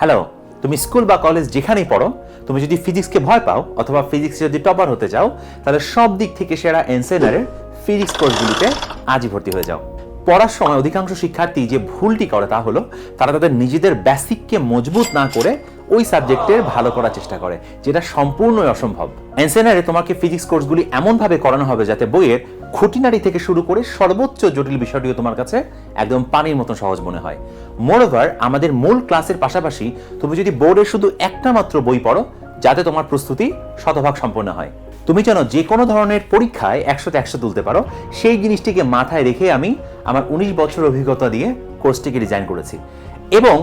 Hello তুমি school বা college যেখানেই পড়ো, তুমি যদি ফিজিক্সকে ভয় পাও অথবা ফিজিক্সে যদি টপার হতে চাও, তাহলে সব দিক থেকে সেরা এনসেনারের ফিজিক্স কোর্সগুলিতে আজই ভর্তি হয়ে যাও। পড়ার সময় অধিকাংশ শিক্ষার্থী যে ভুলটি করে তা হলো, তারা তাদের নিজেদের বেসিককে মজবুত না করে ওই সাবজেক্টের ভালো করার চেষ্টা করে, যেটা সম্পূর্ণই অসম্ভব। এনসেনারে তোমাকে ফিজিক্স কোর্সগুলি এমনভাবে করানো হবে যাতে বইয়ের খুঁটিনাটি থেকে শুরু করে সর্বোচ্চ জটিল বিষয়টিও তোমার কাছে একদম পানির মতো সহজ মনে হয়। মোরওভার আমাদের মূল ক্লাসের পাশাপাশি তুমি যদি বোর্ডে শুধু একটা মাত্র বই পড়ো, যাতে তোমার প্রস্তুতি শতভাগ সম্পন্ন হয়। তুমি যেন যে কোনো ধরনের পরীক্ষায় একশোতে একশো তুলতে পারো, সেই জিনিসটিকে মাথায় রেখে আমি আমার উনিশ বছর অভিজ্ঞতা দিয়ে কোর্সটিকে ডিজাইন করেছি। এবং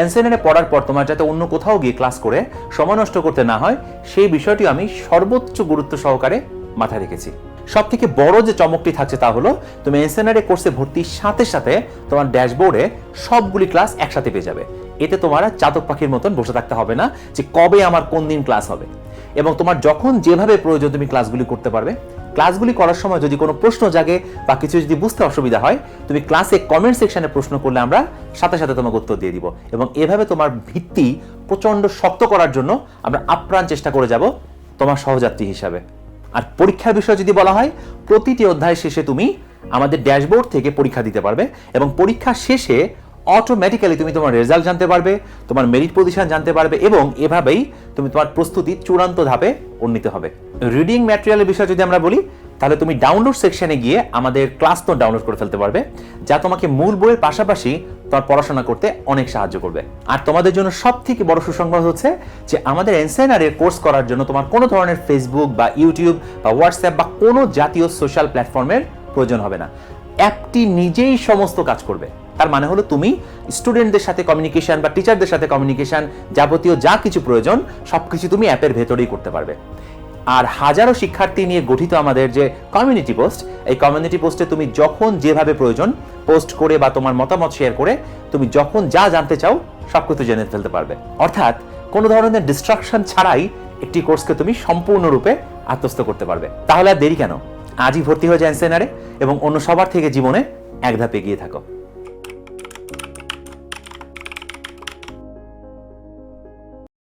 এনসেনারে পড়ার পর তোমার যাতে অন্য কোথাও গিয়ে ক্লাস করে সময় নষ্ট করতে না হয়, সেই বিষয়টি আমি সর্বোচ্চ গুরুত্ব সহকারে মাথায় রেখেছি। সব থেকে বড় যে চমকটি থাকছে তা হলো, তুমি এনসেনারে কোর্সে ভর্তির সাথে সাথে তোমার ড্যাশবোর্ডে সবগুলি ক্লাস একসাথে পেয়ে যাবে। এতে তোমার চাতক পাখির মতন বসে থাকতে হবে না যে কবে আমার কোন দিন ক্লাস হবে। এবং তোমার যখন যেভাবে প্রয়োজন তুমি ক্লাসগুলি করতে পারবে ক্লাসগুলি করার সময় যদি কোনো প্রশ্ন জাগে বা কিছু যদি বুঝতে অসুবিধা হয়, তুমি ক্লাসে কমেন্ট সেকশনে প্রশ্ন করলে আমরা সাথে সাথে তোমাকে উত্তর দিয়ে দিব। এবং এভাবে তোমার ভিত্তি প্রচণ্ড শক্ত করার জন্য আমরা আপ্রাণ চেষ্টা করে যাব তোমার সহযাত্রী হিসাবে। আর পরীক্ষার বিষয় যদি বলা হয়, প্রতিটি অধ্যায় শেষে তুমি আমাদের ড্যাশবোর্ড থেকে পরীক্ষা দিতে পারবে এবং পরীক্ষা শেষে অটোমেটিক্যালি তুমি তোমার রেজাল্ট জানতে পারবে, তোমার মেরিট পজিশন জানতে পারবে এবং এভাবেই তুমি তোমার প্রস্তুতি চূড়ান্ত ধাপে উন্নীত হবে। রিডিং ম্যাটেরিয়ালের বিষয় যদি আমরা বলি, তাহলে তুমি ডাউনলোড সেকশনে গিয়ে আমাদের ক্লাস তো ডাউনলোড করে ফেলতে পারবে, যা তোমাকে মূল বইয়ের পাশাপাশি তোমার পড়াশোনা করতে অনেক সাহায্য করবে। আর তোমাদের জন্য সব থেকে বড় সুসংবাদ হচ্ছে যে আমাদের এনসেনারের কোর্স করার জন্য তোমার কোনো ধরনের ফেসবুক বা ইউটিউব বা হোয়াটসঅ্যাপ বা কোনো জাতীয় সোশ্যাল প্ল্যাটফর্মের প্রয়োজন হবে না। অ্যাপটি নিজেই সমস্ত কাজ করবে। তার মানে হলো তুমি স্টুডেন্টদের সাথে কমিউনিকেশন বা টিচারদের সাথে কমিউনিকেশন যাবতীয় যা কিছু প্রয়োজন, সবকিছু তুমি অ্যাপের ভেতরেই করতে পারবে। আর হাজারো শিক্ষার্থী নিয়ে গঠিত আমাদের যে কমিউনিটি পোস্ট এই কমিউনিটি পোস্টে তুমি যখন যেভাবে প্রয়োজন পোস্ট করে বা তোমার মতামত শেয়ার করে, তুমি যখন যা জানতে চাও সব কিছু জেনে ফেলতে পারবে। অর্থাৎ কোনো ধরনের ডিস্ট্রাকশন ছাড়াই একটি কোর্সকে তুমি সম্পূর্ণরূপে আত্মস্থ করতে পারবে। তাহলে আর দেরি কেন? আজই ভর্তি হয়ে যায় সেনারে এবং অন্য সবার থেকে জীবনে এক ধাপ এগিয়ে থাকো।